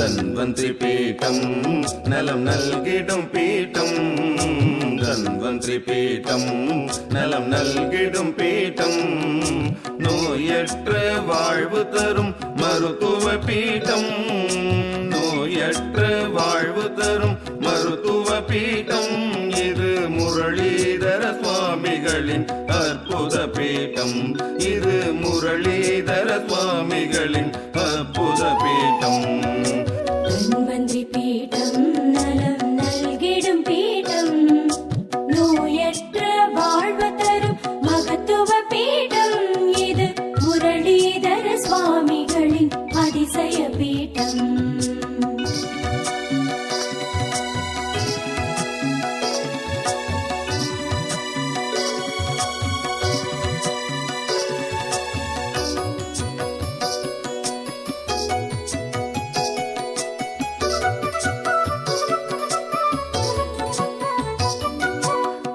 தன்வந்திரி பீட்டம் நலம் நல்கிடும் பீட்டம். தன்வந்திரி பீட்டம் நலம் நல்கிடும் பீட்டம். நோயற்ற வாழ்வு தரும் மருத்துவ பீட்டம். நோயற்ற வாழ்வு தரும் மருத்துவ பீட்டம். இது முரளிதர சுவாமிகளின் அற்புத பீட்டம். இது முரளிதர சுவாமிகளின் அற்புத பீட்டம். அதிசய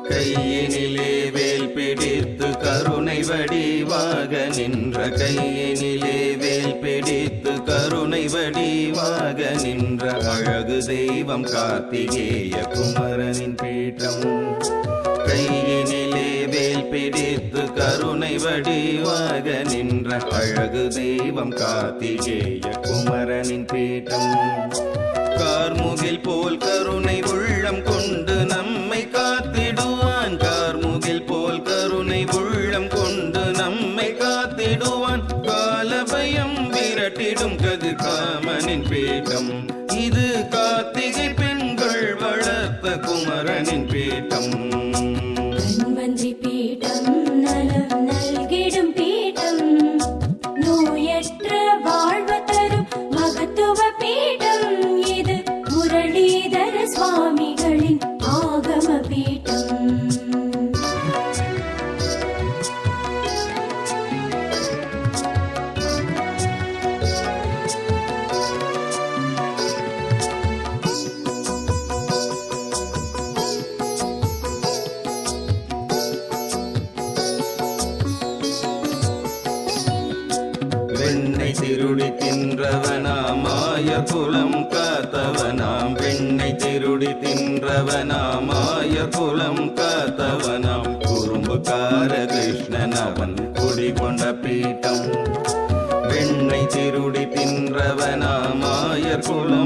கையினிலே வேல் பிடித்து கரு வடிவாக நின்ற கையினிலே வேல் பிடித்து கருணை வடிவாக நின்ற அழகு தெய்வம் கார்த்திகேய குமரனின் பீட்டம். கையினிலே வேல் பிடித்து கருணை வடிவாக நின்ற அழகு தெய்வம் கார்த்திகேய குமரனின் பீட்டம். கார்முகில் போல் கருணை உள்ளம் விரட்டிடும் கதிர் காமனின் பீட்டம். இது கார்த்திகை பெண்கள் வளர்த்த குமரனின் பீட்டம். திருடி தின்றவனாம் மாய குலம் காத்தவனாம். பெண்ணை திருடி தின்றவனாம் மாய குலம் காத்தவனாம். குறும்புக்கார கிருஷ்ணன் அவன் குடிகொண்ட பீட்டம். பெண்ணை திருடி தின்றவனாம் மாய குலம்